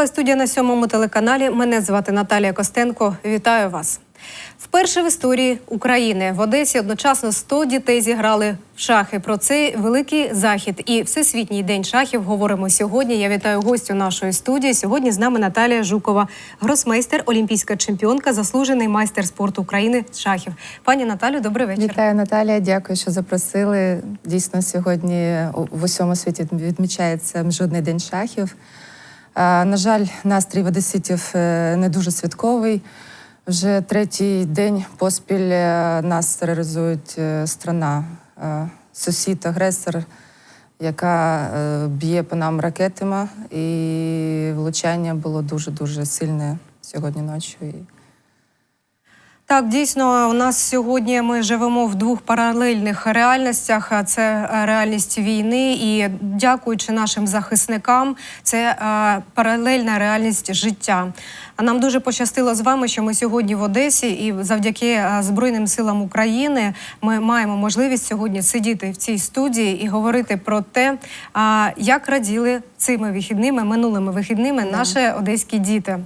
Весела студія на сьомому телеканалі. Мене звати Наталія Костенко. Вітаю вас. Вперше в історії України в Одесі одночасно 100 дітей зіграли в шахи. Про цей великий захід і всесвітній день шахів говоримо сьогодні. Я вітаю гостю нашої студії. Сьогодні з нами Наталія Жукова, гросмейстер, олімпійська чемпіонка, заслужений майстер спорту України з шахів. Пані Наталю, добрий вечір. Вітаю, Наталія. Дякую, що запросили. Дійсно, сьогодні в усьому світі відмічається Міжнародний день шахів. На жаль, настрій одеситів е, не дуже святковий. Вже третій день поспіль е, нас тероризують е, страна, сусід, агресор, яка б'є по нам ракетами, і влучання було дуже дуже сильне сьогодні ночі. Так, дійсно, у нас сьогодні ми живемо в двох паралельних реальностях. Це е, реальність війни, і дякуючи нашим захисникам, це е, паралельна реальність життя. А нам дуже пощастило з вами, що ми сьогодні в Одесі, і завдяки е, Збройним силам України ми маємо можливість сьогодні сидіти в цій студії і говорити про те, як раділи цими вихідними, минулими вихідними наші одеські діти.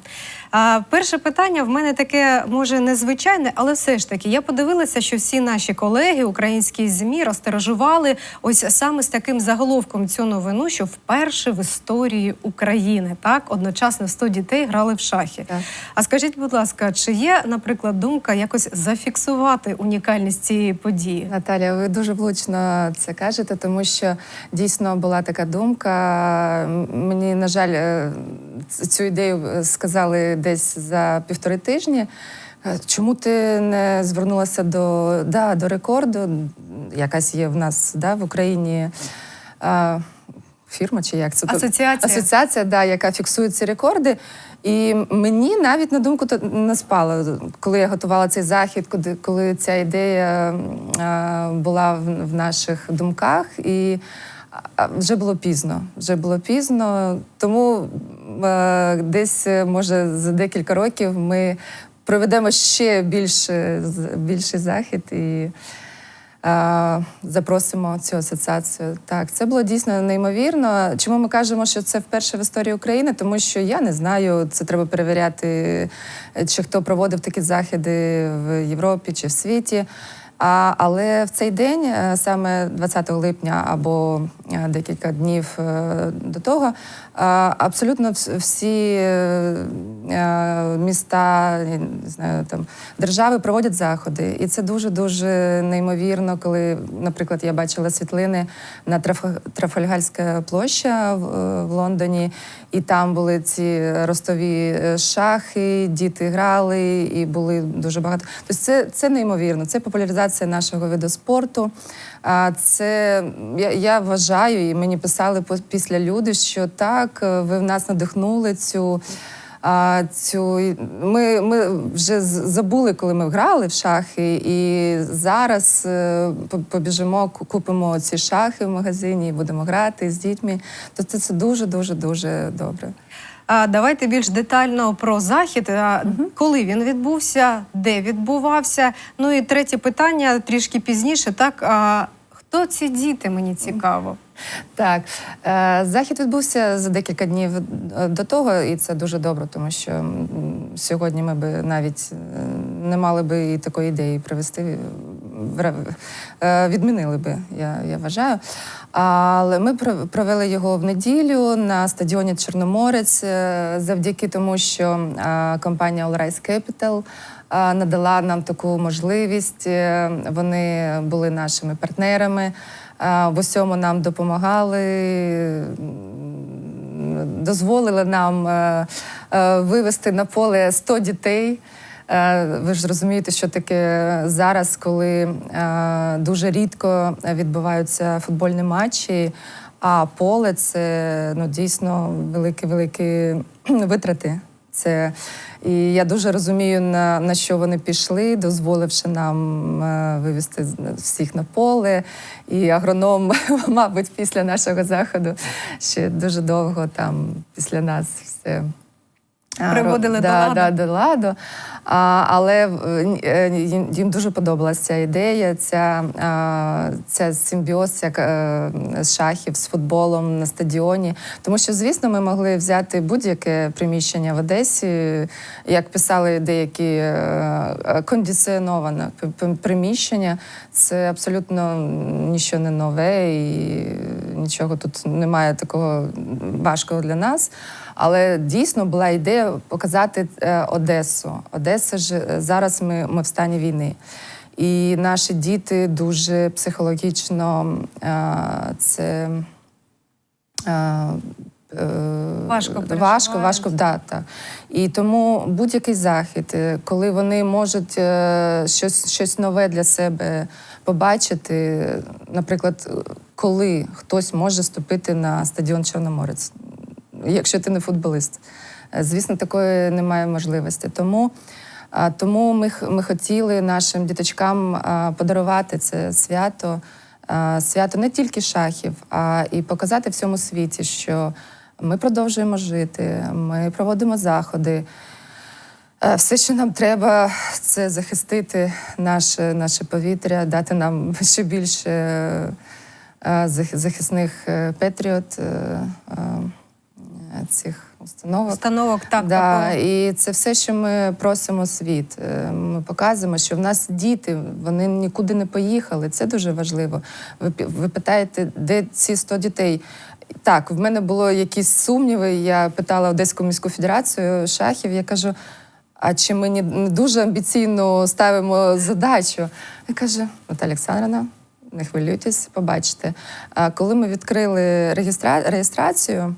А, перше питання в мене таке може незвичайне, але все ж таки я подивилася, що всі наші колеги, українські змі, розтиражували ось саме з таким заголовком цю новину, що вперше в історії України так одночасно 100 дітей грали в шахи. Так. А скажіть, будь ласка, чи є, наприклад, думка якось зафіксувати унікальність цієї події? Наталя, ви дуже влучно це кажете, тому що дійсно була така думка. Мені, на жаль, е, цю ідею е, сказали десь за півтори тижні. Е, Чому ти не звернулася до, да, до рекорду? Якась є в нас да, в Україні а, фірма чи як це? Асоціація. Асоціація, да, яка фіксує ці рекорди. І мені навіть на думку то не спало, коли я готувала цей захід, коли, коли ця ідея е, була в, в наших думках, і а, вже було пізно. Вже було пізно. Тому е, десь, е, може, за декілька років ми проведемо ще більше, більший захід і. Е, Запросимо цю асоціацію. Так, це було дійсно неймовірно. Чому ми кажемо, що це вперше в історії України? Тому що я не знаю, це треба перевіряти, чи хто проводив такі заходи в Європі чи в світі. А, але в цей день, саме 20 липня або декілька днів е, до того, е, абсолютно всі е, е, міста, не знаю, там держави проводять заходи, і це дуже дуже неймовірно, коли, наприклад, я бачила світлини на Траф- Трафальгарська площа в, е, Лондоні, і там були ці ростові е, шахи, діти грали, і були дуже багато. Тобто це, це неймовірно. Це популяризація нашого виду спорту. Це я, я вважаю, і мені писали після люди, що так, е, ви в нас надихнули цю. А цю ми, ми вже забули, коли ми грали в шахи, і зараз е, побіжимо, купимо ці шахи в магазині і будемо грати з дітьми. То це, це дуже, дуже, дуже добре. А давайте більш детально про захід. А, Коли він відбувся, де відбувався? Ну і третє питання трішки пізніше. Так хто ці діти? Мені цікаво. Так, е, захід відбувся за декілька днів е, до того, і це дуже добре, тому що сьогодні ми би навіть е, не мали би і такої ідеї привести, відмінили би, я, я вважаю. Але ми провели його в неділю на стадіоні Чорноморець е, завдяки тому, що е, компанія All Rise Capital е, надала нам таку можливість. Е, Вони були нашими партнерами. Е, В усьому нам допомагали, дозволили нам е, е, вивести на поле 100 дітей. Е, Ви ж розумієте, що таке зараз, коли е, дуже рідко відбуваються футбольні матчі, а поле це ну, дійсно великі-великі витрати. Це і я дуже розумію, на, на що вони пішли, дозволивши нам е, вивезти всіх на поле. І агроном, мабуть, після нашого заходу ще дуже довго там після нас все Приводили до да, ладу. Да, до ладу. А, але е, е, їм, їм дуже подобалася ця ідея, ця, а, ця симбіоз ця, е, з шахів з футболом на стадіоні. Тому що, звісно, ми могли взяти будь-яке приміщення в Одесі, як писали деякі кондиціоноване приміщення. Це абсолютно нічого не нове і нічого тут немає такого важкого для нас. Але дійсно була ідея показати е, Одесу. Одеса ж е, зараз ми, ми в стані війни. І наші діти дуже психологічно е, це. Важко важко, переживають. важко, да, так. І тому будь-який захід, коли вони можуть щось, щось нове для себе побачити, наприклад, коли хтось може ступити на стадіон Чорноморець, якщо ти не футболист. Е, Звісно, такої немає можливості. Тому, тому ми, ми хотіли нашим діточкам подарувати це свято, свято не тільки шахів, а і показати всьому світі, що ми продовжуємо жити, ми проводимо заходи. Е, Все, що нам треба, це захистити наше, наше повітря, дати нам ще більше е, захисних петріот е, цих установок. Установок так да, такого. і це все, що ми просимо світ. Е, Ми показуємо, що в нас діти, вони нікуди не поїхали. Це дуже важливо. Ви, ви питаєте, де ці 100 дітей? Так, в мене було якісь сумніви. Я питала Одеську міську федерацію шахів. Я кажу: а чи ми не дуже амбіційно ставимо задачу? Я каже, Наталя Олександрівна, не хвилюйтесь, побачите. А коли ми відкрили реєстра... реєстрацію,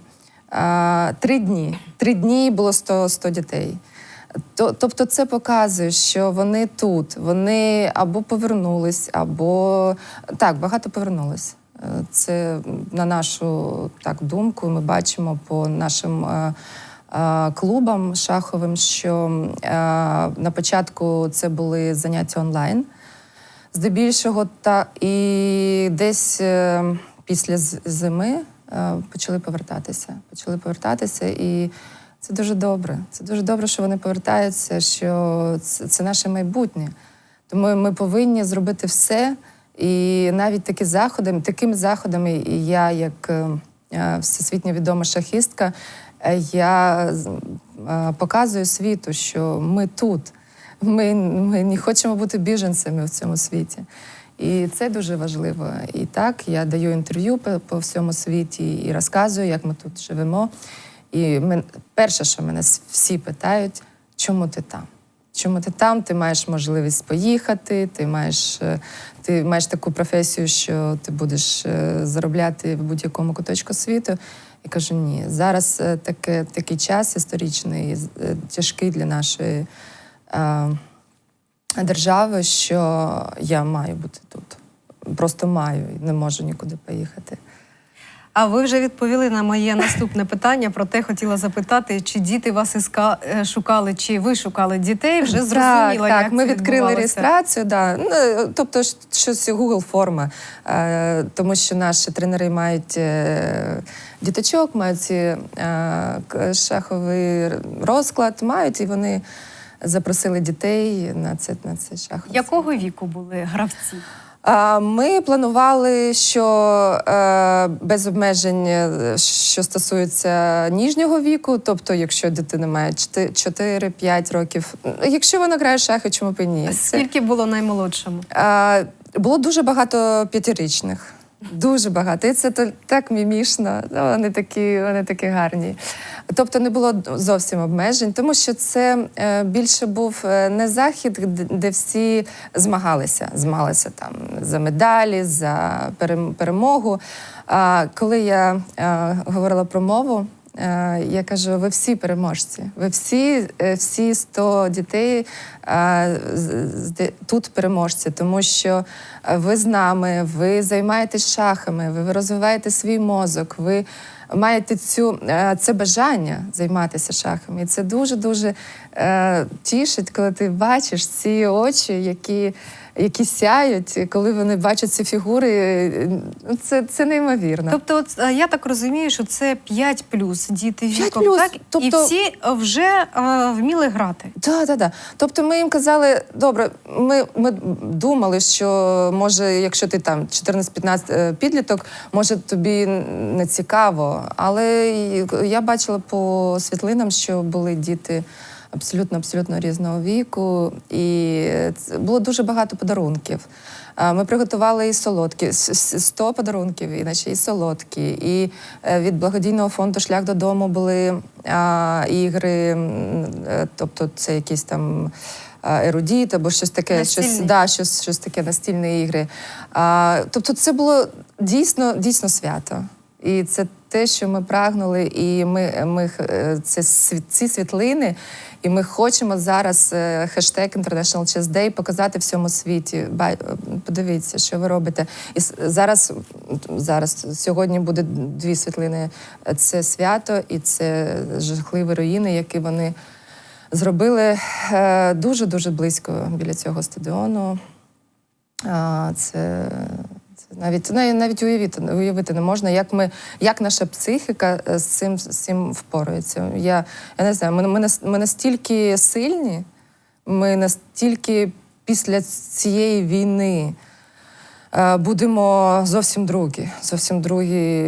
три дні. Три дні було 100, 100 дітей. Тобто це показує, що вони тут, вони або повернулись, або так, багато повернулись. Е, Це на нашу так думку. Ми бачимо по нашим е, е, клубам шаховим, що на початку це були заняття онлайн здебільшого, та і десь після зими почали повертатися. Почали повертатися, і це дуже добре. Це дуже добре, що вони повертаються, що це, це наше майбутнє. Тому ми повинні зробити все. І навіть такі заходи, такими заходами, і я, як е, е, всесвітньо відома шахістка, е, я е, показую світу, що ми тут. Ми, ми не хочемо бути біженцями в цьому світі. І це дуже важливо. І так, я даю інтерв'ю по, по всьому світі і розказую, як ми тут живемо. І мен, перше, що мене всі питають, чому ти там? Чому ти там? Ти маєш можливість поїхати, ти маєш, е, ти маєш таку професію, що ти будеш е, заробляти в будь-якому куточку світу. Я кажу, ні, зараз е, таке, такий час історичний, тяжкий для нашої держави, що я маю бути тут. Просто маю і не можу нікуди поїхати. А ви вже відповіли на моє наступне питання. Проте хотіла запитати, чи діти вас іска... е, шукали, чи ви шукали дітей? Вже зрозуміло, так, так. як ми це відкрили реєстрацію. Да. Ну, тобто, щось Google форма, е, тому що наші тренери мають е, діточок, мають ці, е, шаховий розклад, мають, і вони запросили дітей на це на це шахове. Якого віку були гравці? Ми планували, що е, без обмежень, е, що стосується ніжнього віку, тобто, якщо дитина має 4-5 років, якщо вона грає шахи, чому б і ні? Скільки було наймолодшому? було дуже багато п'ятирічних. Дуже багато. І це так мімішно. Ну, Вони такі, вони такі гарні. Тобто не було зовсім обмежень, тому що це е, більше був е, не захід, де, всі змагалися. Змагалися там за медалі, за перемогу. А коли я е, говорила про мову, Я кажу, ви всі переможці. Ви всі, е, всі 100 дітей е, тут переможці, тому що е, ви з нами, ви займаєтесь шахами, ви розвиваєте свій мозок, ви маєте цю, е, це бажання займатися шахами. І це дуже-дуже е, тішить, коли ти бачиш ці очі, які які сяють, і коли вони бачать ці фігури, ну, це, це неймовірно. Тобто, от, е, я так розумію, що це 5 плюс діти віком, плюс, так? І тобто- всі е, вже е, вміли грати. Так, так, так. Тобто ми їм казали, добре, ми, ми думали, що може, якщо ти там 14-15 е, підліток, може тобі не цікаво. Але я бачила по світлинам, що були діти абсолютно абсолютно різного віку, і було дуже багато подарунків. Ми приготували і солодкі, с- с- 100 подарунків, іначе і солодкі. І е, від благодійного фонду Шлях додому були а, ігри, е, тобто це якісь там. Ерудіт або щось таке, щось, да, щось, щось таке настільні ігри. А, тобто, це було дійсно, дійсно свято. І це те, що ми прагнули, і ми, ми е, це ці світлини, і ми хочемо зараз е, хештег International Chess Day показати всьому світі. Подивіться, що ви робите. І зараз, зараз сьогодні буде дві світлини. Це свято і це жахливі руїни, які вони зробили дуже дуже близько біля цього стадіону. Це навіть навіть, уявити, уявити не можна, як ми, як наша психіка е, з цим, з цим впорається. Я, я не знаю, ми, ми, ми настільки сильні, ми настільки після цієї війни е, будемо зовсім другі. Зовсім другі.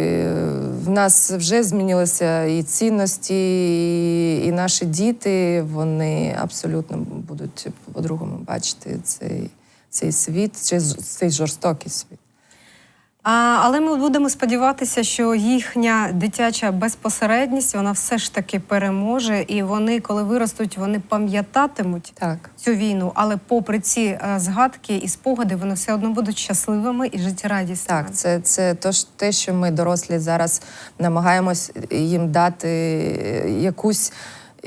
В нас вже змінилися і цінності, і, і наші діти вони абсолютно будуть по-другому бачити цей, цей світ, цей жорстокий світ. А, але ми будемо сподіватися, що їхня дитяча безпосередність вона все ж таки переможе, і вони, коли виростуть, вони пам'ятатимуть Так. цю війну. Але попри ці е, згадки і спогади, вони все одно будуть щасливими і життєрадісними. Так, це, це то, ж- те, що ми дорослі зараз намагаємось їм дати якусь.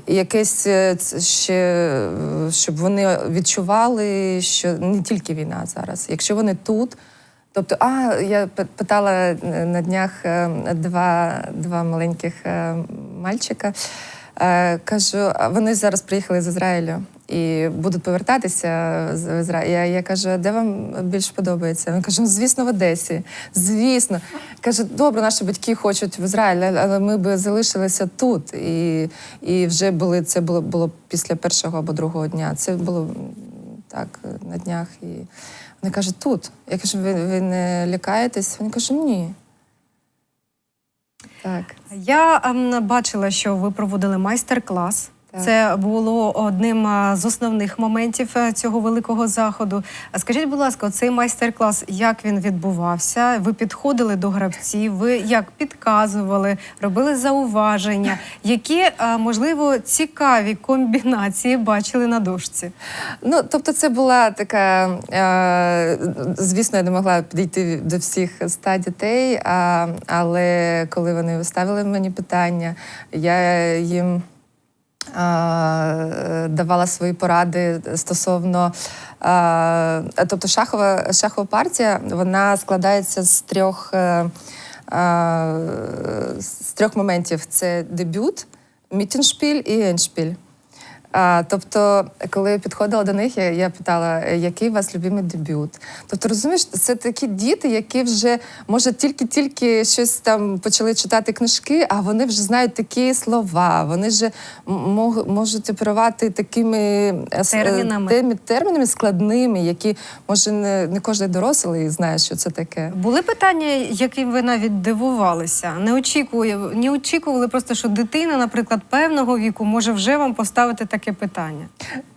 Якесь е, ще, е, щоб вони відчували, що не тільки війна зараз. Якщо вони тут, тобто, а я питала е, на днях е, два, два маленьких е, мальчика. Кажу, вони зараз приїхали з Ізраїлю і будуть повертатися з Ізраїлю. Я, я кажу, де вам більш подобається? Він каже, ну, звісно, в Одесі. Звісно. Каже, добре, наші батьки хочуть в Ізраїль, але ми б залишилися тут. І, і вже були це було, було після першого або другого дня. Це було так на днях. І вони каже, тут. Я кажу, ви, ви не лякаєтесь? Вони каже, ні. Так. Я ем, бачила, що ви проводили майстер-клас. Так. Це було одним з основних моментів е, цього великого заходу. Скажіть, будь ласка, цей майстер-клас, як він відбувався? Ви підходили до гравців, ви як підказували, робили зауваження? Які, можливо, цікаві комбінації бачили на дошці? Ну, тобто, це була така, е, звісно, я не могла підійти до всіх ста дітей, але коли вони виставили мені питання, я їм давала свої поради стосовно. тобто, шахова, шахова партія вона складається з трьох, е, з трьох моментів: це дебют, мітіншпіль і еншпіль. А, тобто, коли я підходила до них, я, я питала, «Е, який у вас любимий дебют. Тобто, розумієш, це такі діти, які вже може тільки-тільки щось там почали читати книжки, а вони вже знають такі слова. Вони вже м- мог- можуть оперувати такими е, е, Термінами. теми- термінами складними, які може не, не кожен дорослий знає, що це таке. Були питання, яким ви навіть дивувалися? Не очікували, не очікували просто, що дитина, наприклад, певного віку може вже вам поставити таке питання.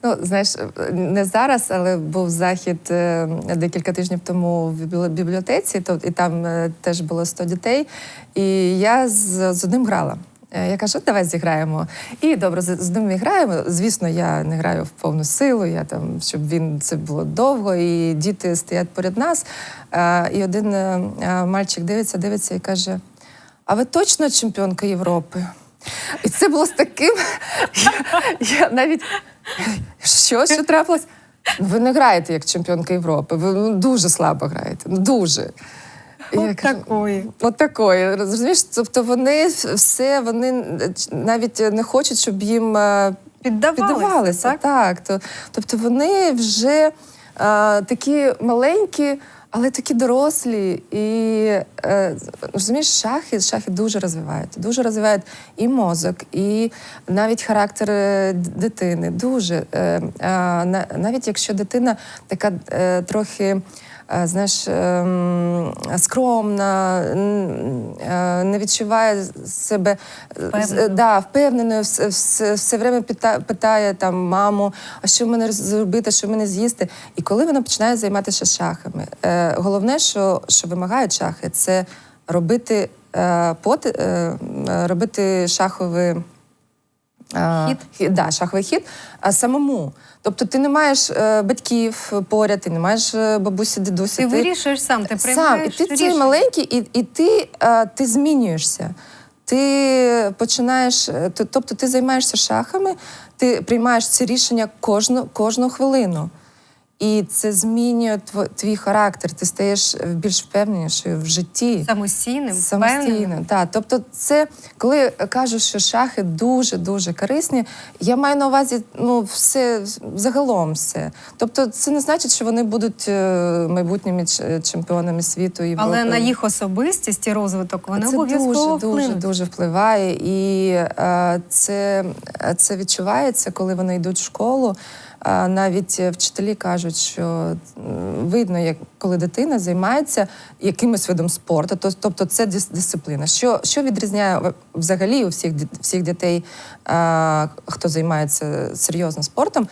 Ну, знаєш, не зараз, але був захід е, декілька тижнів тому в бібліотеці, то і там е, теж було 100 дітей. І я з, з одним грала. Е, Я кажу, давай зіграємо. І добре, з, ним граємо. Звісно, я не граю в повну силу, я там, щоб він це було довго, і діти стоять поряд нас. І один мальчик дивиться, дивиться і каже: А ви точно чемпіонка Європи? І це було з таким. Я, я навіть що, що трапилось? «Ну, Ви не граєте як чемпіонка Європи. Ви ну, дуже слабо граєте. Ну дуже. От такої. От такої. Розумієш? Тобто вони все, вони навіть не хочуть, щоб їм е, Піддавалися, піддавалися. так? Так, тобто вони вже такі маленькі, але такі дорослі. І е, розумієш, шахи, шахи дуже розвивають. Дуже розвивають і мозок, і навіть характер е, дитини. Дуже. Е, е, навіть якщо дитина така е, трохи. Е, Знаєш, ем, скромна, е, не відчуває себе е, Впевненою. да, впевненою, все, все, все время пита- питає там маму, а що мені зробити, що мені з'їсти. І коли вона починає займатися шахами, головне, що, що вимагають шахи, це робити поти, робити шаховий е, Хід? да, шаховий хід а самому. Тобто ти не маєш е, батьків поряд, ти не маєш е, бабусі, дідусі. Ти вирішуєш сам, ти Сам, і приймаєш ти цей маленький, і, і ти, е, ти змінюєшся. Ти починаєш, е, тобто ти займаєшся шахами, ти приймаєш ці рішення кожну, кожну хвилину. І це змінює твій характер. Ти стаєш більш впевненішою в житті. Самостійним. Самостійно, так. Тобто, це коли кажуть, що шахи дуже дуже корисні, я маю на увазі ну все загалом все. Тобто, це не значить, що вони будуть е, майбутніми чемпіонами світу і Але на їх особистість і розвиток вони це дуже, дуже, дуже впливає, і е, це, це відчувається, коли вони йдуть в школу. Навіть е, вчителі кажуть, що видно, як коли дитина займається якимось видом спорту, тобто це дис- дисципліна. Що, що відрізняє взагалі у всіх, всіх дітей, хто займається серйозно спортом,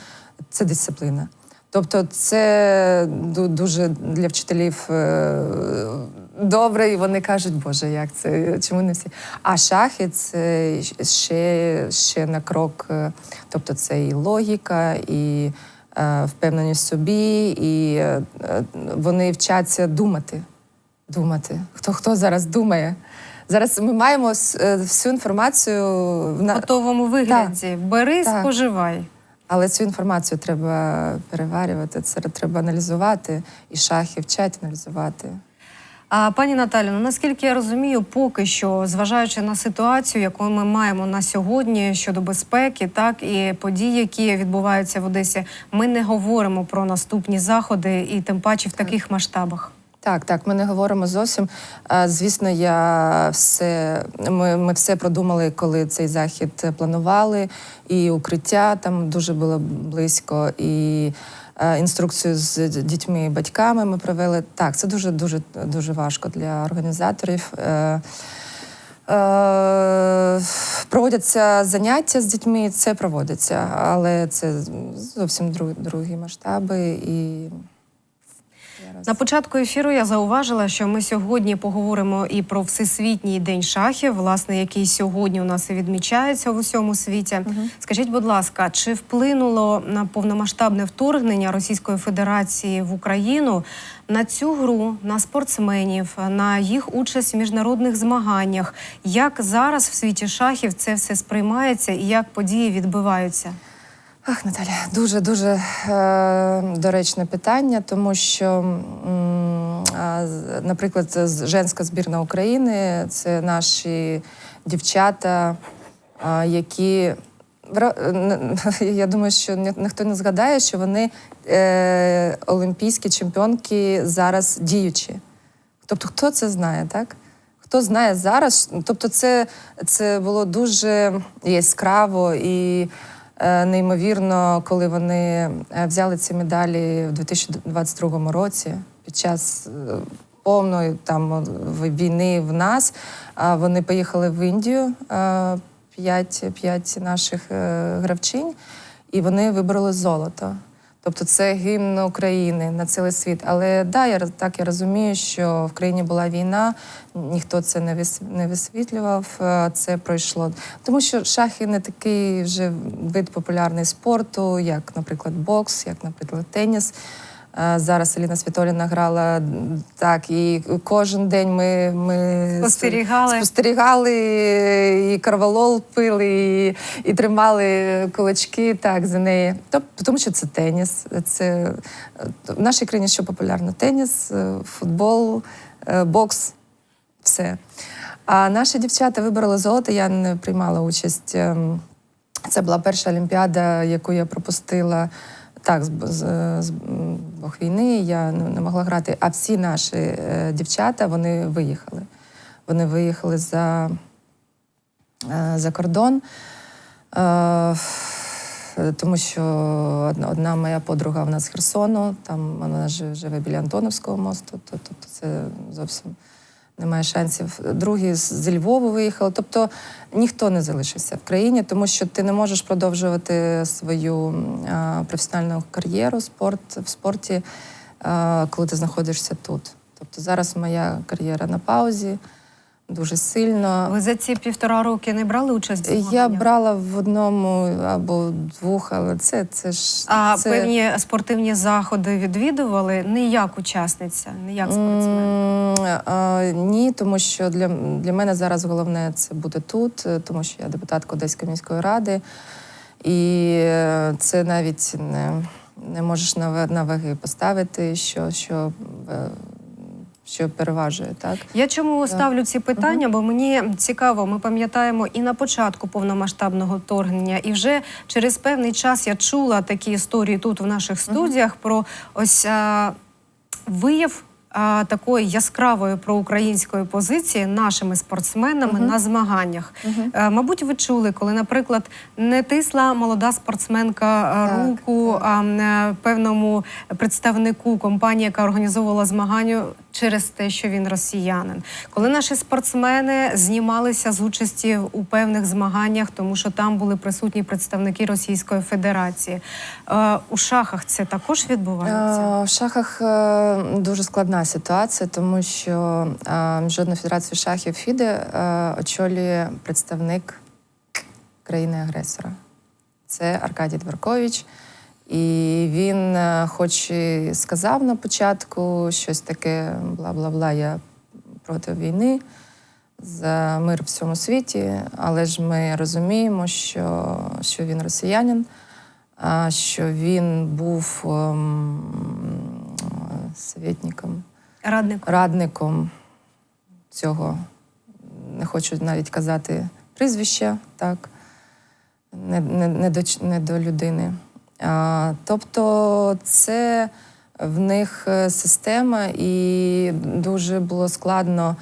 це дисципліна. Тобто, це дуже для вчителів е, добре, і вони кажуть, Боже, як це? Чому не всі? А шахи це ще, ще на крок. е, Тобто, це і логіка, і е, впевненість в собі, і вони вчаться думати. Думати. Хто хто зараз думає? Зараз ми маємо всю інформацію в готовому вигляді. Бери, Так. споживай. Але цю інформацію треба переварювати, це треба аналізувати, і шахи вчать аналізувати. А пані Наталю, ну наскільки я розумію, поки що, зважаючи на ситуацію, яку ми маємо на сьогодні щодо безпеки, так і події, які відбуваються в Одесі, ми не говоримо про наступні заходи, і тим паче в таких масштабах. Так, так, ми не говоримо зовсім. Звісно, я все ми, ми все продумали, коли цей захід планували, і укриття там дуже було близько, і е, інструкцію з дітьми і батьками ми провели. Так, це дуже дуже дуже важко для організаторів. Е, Е, проводяться заняття з дітьми, це проводиться, але це зовсім другі масштаби і На початку ефіру я зауважила, що ми сьогодні поговоримо і про всесвітній день шахів, власне, який сьогодні у нас і відмічається в усьому світі. Скажіть, будь ласка, чи вплинуло на повномасштабне вторгнення Російської Федерації в Україну на цю гру, на спортсменів, на їх участь в міжнародних змаганнях? Як зараз в світі шахів це все сприймається і як події відбиваються? Ах, Наталя, дуже дуже е, доречне питання, тому що, а, наприклад, женська збірна України це наші дівчата, а, які я думаю, що ніхто не згадає, що вони е, олімпійські чемпіонки зараз діючі. Тобто, хто це знає, так? Хто знає зараз? Тобто, це, це було дуже яскраво і е, неймовірно, коли вони е, взяли ці медалі в 2022 році під час е, повної там війни в нас. А Вони поїхали в Індію. е, П'ять, наших е, гравчинь, і вони вибрали золото. Тобто це гімн України на цілий світ. Але да, я так я розумію, що в країні була війна, ніхто це не вис- не висвітлював. е, Це пройшло. Тому що шахи не такий вже вид популярний спорту, як, наприклад, бокс, як, наприклад, теніс. Зараз Аліна Світоліна грала так, і кожен день ми, ми Спостерігали. спостерігали і карвалол пили, і, і тримали кулачки так за неї. Тобто, тому що це теніс. Це в нашій країні що популярно? Теніс, е, футбол, е, бокс, все. А наші дівчата вибороли золото. Я не приймала участь. ем, Це була перша олімпіада, яку я пропустила. Так, з, з, з Бог війни я не, могла грати. А всі наші е, дівчата вони виїхали. Вони виїхали за, е, за кордон. Е, тому що одна, моя подруга в нас з Херсону, там вона живе біля Антоновського мосту, то- тобто це зовсім немає шансів. Другі зі Львову виїхали. Тобто ніхто не залишився в країні, тому що ти не можеш продовжувати свою професіональну кар'єру спорт, в спорті, коли ти знаходишся тут. Тобто зараз моя кар'єра на паузі дуже сильно. Ви за ці півтора роки не брали участь в Я змаганнях? брала в одному або двох, але це, це ж А це... певні спортивні заходи відвідували не як учасниця, не як спортсмен. М, а, Ні, тому що для, для мене зараз головне це бути тут, е, тому що я депутатка Одеської міської ради, і е, це навіть не, не можеш на, на ваги поставити, що, що, е, що переважує, так? Я чому ставлю ці питання? Бо мені цікаво, ми пам'ятаємо і на початку повномасштабного вторгнення, і вже через певний час я чула такі історії тут в наших студіях про ось а, вияв. Такої яскравої проукраїнської позиції нашими спортсменами на змаганнях. Е, Мабуть, ви чули, коли, наприклад, не тисла молода спортсменка Так, руку а, е, певному представнику компанії, яка організовувала змагання через те, що він росіянин. Коли наші спортсмени знімалися з участі у певних змаганнях, тому що там були присутні представники Російської Федерації. Е, У шахах це також відбувається. Е, В шахах е, дуже складна ситуація, тому що е, Міжнародна федерація шахів ФІДе е, очолює представник країни-агресора. Це Аркадій Дворкович. І він, е, хоч і сказав на початку щось таке, бла-бла-бла, я проти війни за мир в всьому світі, але ж ми розуміємо, що, що він росіянин, що він був ем, совєтником, Радник. радником цього, не хочу навіть казати прізвища, так, не, не, не, до, не до людини. Тобто це в них е, система, і дуже було складно.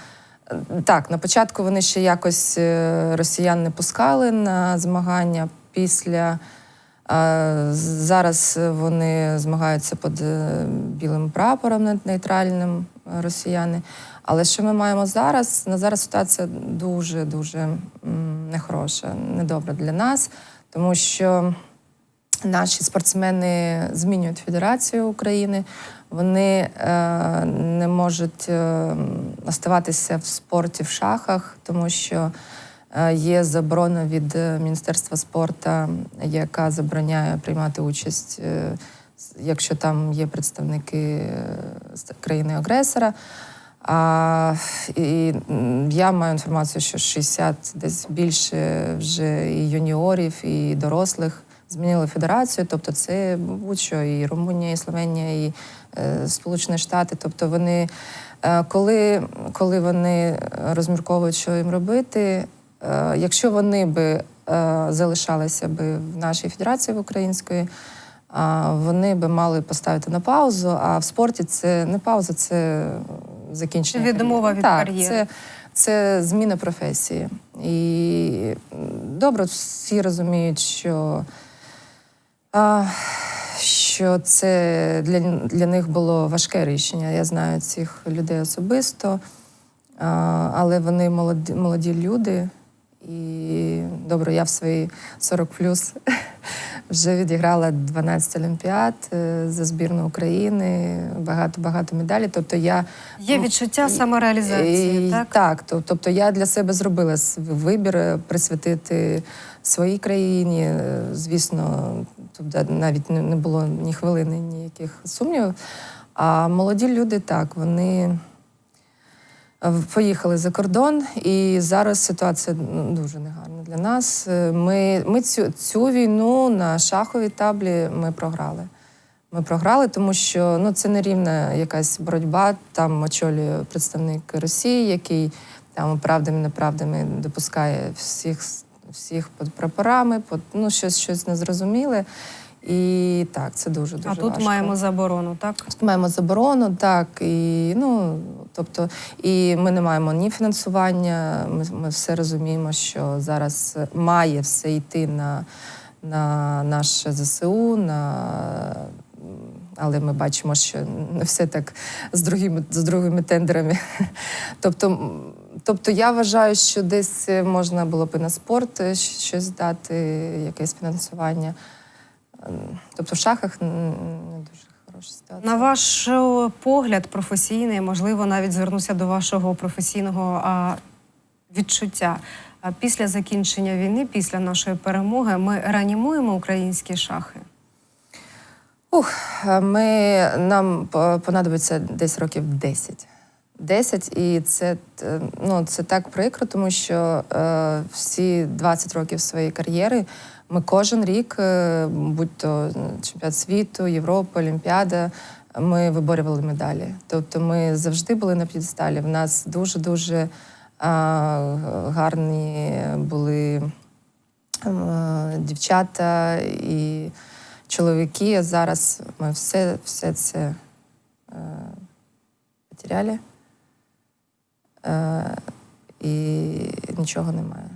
Так, на початку вони ще якось е, росіян не пускали на змагання після. Зараз вони змагаються під е, білим прапором нейт- нейтральним росіяни. Але що ми маємо зараз? На зараз ситуація дуже дуже нехороша, недобра для нас, тому що наші спортсмени змінюють Федерацію України. Вони е, не можуть е, оставатися в спорті в шахах, тому що е, є заборона від е, Міністерства спорту, яка забороняє приймати участь, е, якщо там є представники е, країни-агресора. А, і я маю інформацію, що 60 десь більше вже і юніорів, і дорослих змінили федерацію. Тобто, це будь-що і Румунія, і Словенія, і е, Сполучені Штати. Тобто, вони е, коли, коли вони розмірковують, що їм робити, е, якщо вони би е, залишалися би в нашій федерації в української. Вони би мали поставити на паузу. А в спорті це не пауза, це закінчення. Відмова від так, кар'єри. Це, це зміна професії. І добре, всі розуміють, що, а, що це для, для них було важке рішення. Я знаю цих людей особисто, а, але вони молоді, молоді люди. І добре, я в свої 40 плюс вже відіграла 12 олімпіад е, за збірну України, багато багато медалей. Тобто я Є ну, відчуття самореалізації, і- так? Так, тобто я для себе зробила вибір е, присвятити своїй країні. Е, Звісно, тут навіть не було ні хвилини ніяких сумнівів. А молоді люди так, вони поїхали за кордон, і зараз ситуація ну, дуже негарна для нас. Е, Ми, ми цю, цю війну на шаховій таблі ми програли. Ми програли, тому що ну, це нерівна якась боротьба. Там очолює представник Росії, який там правдами неправдами допускає всіх, всіх під прапорами, під, ну, щось, щось незрозуміле. І так, це дуже дуже а тут важко. маємо заборону, так? Тут маємо заборону, так і ну тобто, і ми не маємо ні фінансування. Ми, ми все розуміємо, що зараз має все йти на, на наше ЗСУ, на але ми бачимо, що не все так з другими з другими тендерами. Тобто, тобто я вважаю, що десь можна було б і на спорт щось дати, якесь фінансування. Ем, Тобто в шахах не дуже хороша ситуація. На ваш е, погляд професійний, можливо, навіть звернуся до вашого професійного відчуття. Після закінчення війни, після нашої перемоги, ми реанімуємо українські шахи. Ух, ми, нам понадобиться десь років 10. 10, і це, е, ну, це так прикро, тому що е, всі 20 років своєї кар'єри ми кожен рік, е, будь то чемпіонат світу, Європа, Олімпіада, ми виборювали медалі. Тобто ми завжди були на п'єдесталі. В нас дуже-дуже е, гарні були е, дівчата і чоловіки. А зараз ми все, все це е, потеряли. І нічого немає.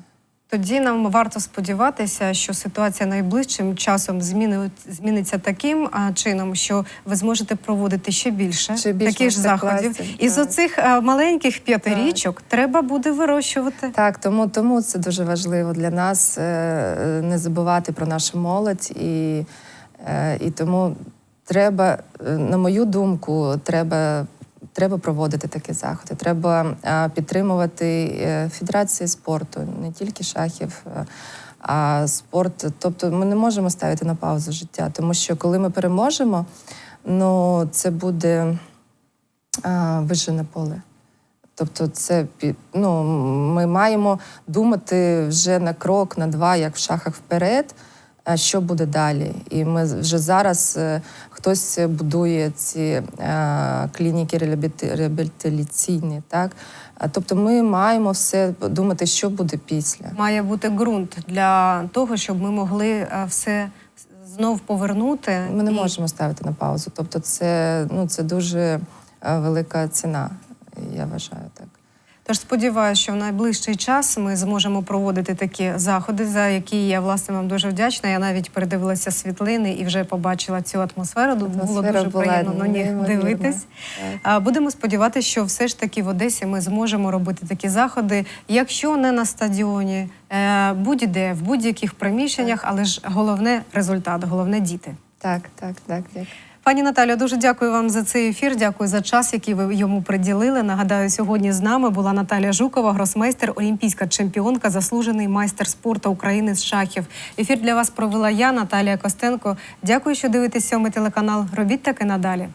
Тоді нам варто сподіватися, що ситуація найближчим часом зміни- зміниться таким чином, що ви зможете проводити ще більше, Ще більше таких ж заходів. І з оцих а, маленьких п'ятирічок треба буде вирощувати. Так, тому, тому це дуже важливо для нас е, е, не забувати про нашу молодь. І, е, і тому треба, е, на мою думку, треба. Треба проводити такі заходи. Треба е, підтримувати е, федерації спорту, не тільки шахів, е, а спорт. Тобто ми не можемо ставити на паузу життя, тому що коли ми переможемо, ну це буде вижене поле. Тобто, це ну, ми маємо думати вже на крок, на два, як в шахах вперед, що буде далі. І ми вже зараз е, хтось будує ці е, клініки реабілітаційні. Так? Тобто ми маємо все думати, що буде після. Має бути ґрунт для того, щоб ми могли е, все знов повернути. Ми не і- можемо ставити на паузу. Тобто, це, ну, це дуже велика ціна, я вважаю так. Тож сподіваюся, що в найближчий час ми зможемо проводити такі заходи, за які я власне вам дуже вдячна. Я навіть передивилася світлини і вже побачила цю атмосферу. Було дуже була приємно на них дивитись. Так. Будемо сподіватися, що все ж таки в Одесі ми зможемо робити такі заходи, якщо не на стадіоні, е, будь-де, в будь-яких приміщеннях, але ж головне результат, головне діти. Так, так, так. дякую. Пані Наталю, дуже дякую вам за цей ефір. Дякую за час, який ви йому приділили. Нагадаю, сьогодні з нами була Наталя Жукова, гросмейстер, олімпійська чемпіонка, заслужений майстер спорту України з шахів. Ефір для вас провела я, Наталія Костенко. Дякую, що дивитесь сьомий телеканал. Робіть таки надалі.